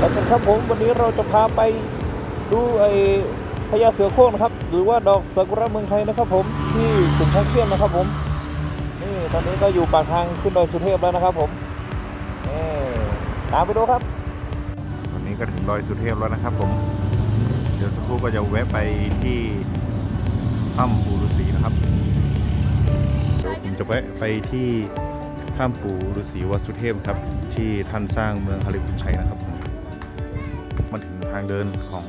แล้วกันครับผมวันนี้เราจะพาไปดูไอ้พญาเสือโคร่งนะครับ หรือว่าดอกซากุระเมืองไทยนะครับ ผมที่กลุ่มท่องเที่ยวนะครับผมนี่ตอนนี้ก็อยู่ปากทางขึ้นดอยสุเทพแล้วนะครับผมนี่ตามไปดูครับตอนนี้ก็ถึงดอยสุเทพแล้วนะครับ ผม เดี๋ยวสักครู่ก็จะแวะไปที่ถ้ำปูฤาษีนะครับเดี๋ยวผมจะแวะไปที่ถ้ำปูฤาษีวัดสุเทพครับ ที่ท่านสร้างเมืองฮาริพุนชัยนะครับผ มาถึงทางเดินของ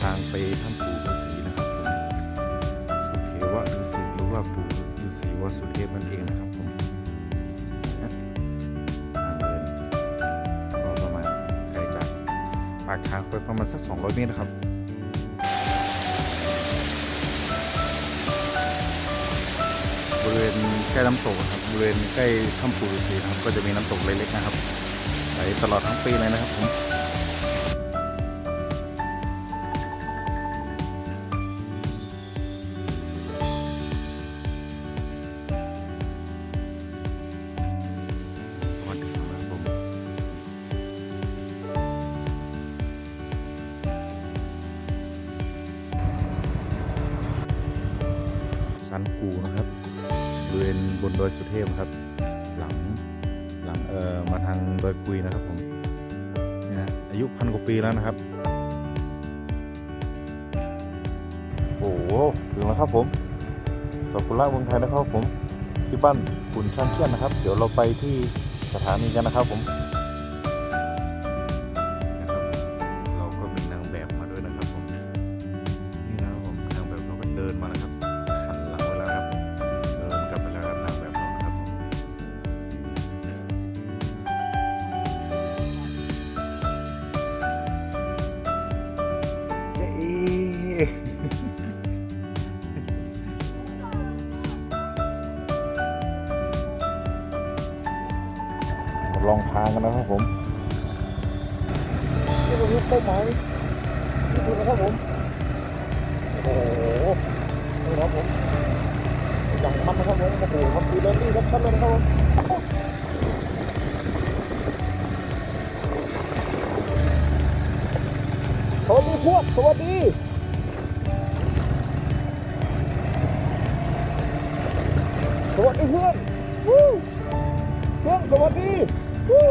ทางไปถ้ำปูฤาษีนะครับผมสุเทวะฤาษีหรือว่าปูฤาษีวสุเทพนั่นเองนะครับผมทางเดินก็ประมาณไกลจากปากทางไปประมาณสัก 200 เมตรนะครับบริเวณใกล้น้ำตกนะครับบริเวณใกล้ถ้ำปูฤาษีนะครับก็จะมีน้ำตกเล็กๆนะครับไหลตลอดทั้งปีเลยนะครับผม สันกูนะครับบริเวณบนดอยสุเทพครับ หลังหลังเอ่อมาทางดอยคุยนะครับผมนี่นะอายุพันกว่าปีแล้วนะครับโอ้โหถึงแล้วครับผมซากุระเมืองไทยนะครับผมที่บ้านขุนช่างเขี้ยนนะครับ เดี๋ยวเราไปที่สถานีกันนะครับผมนะครับเราก็มีนางแบบมาด้วยนะครับผมนี่นะครับผมนางแบบเราก็เดินมานะครับ มาลองทางกันนะครับผมนี่เราเป้าหมายที่สุดนะครับผมโอ้โหนี่นะครับผมอย่างมันนะครับผมโอ้โหมันคือเรนนี่ครับท่านเลยนะครับผมสวัสดีพวกสวัสดีสวัสดีเพื่อนวู้ เพื่อนสวัสดีวู้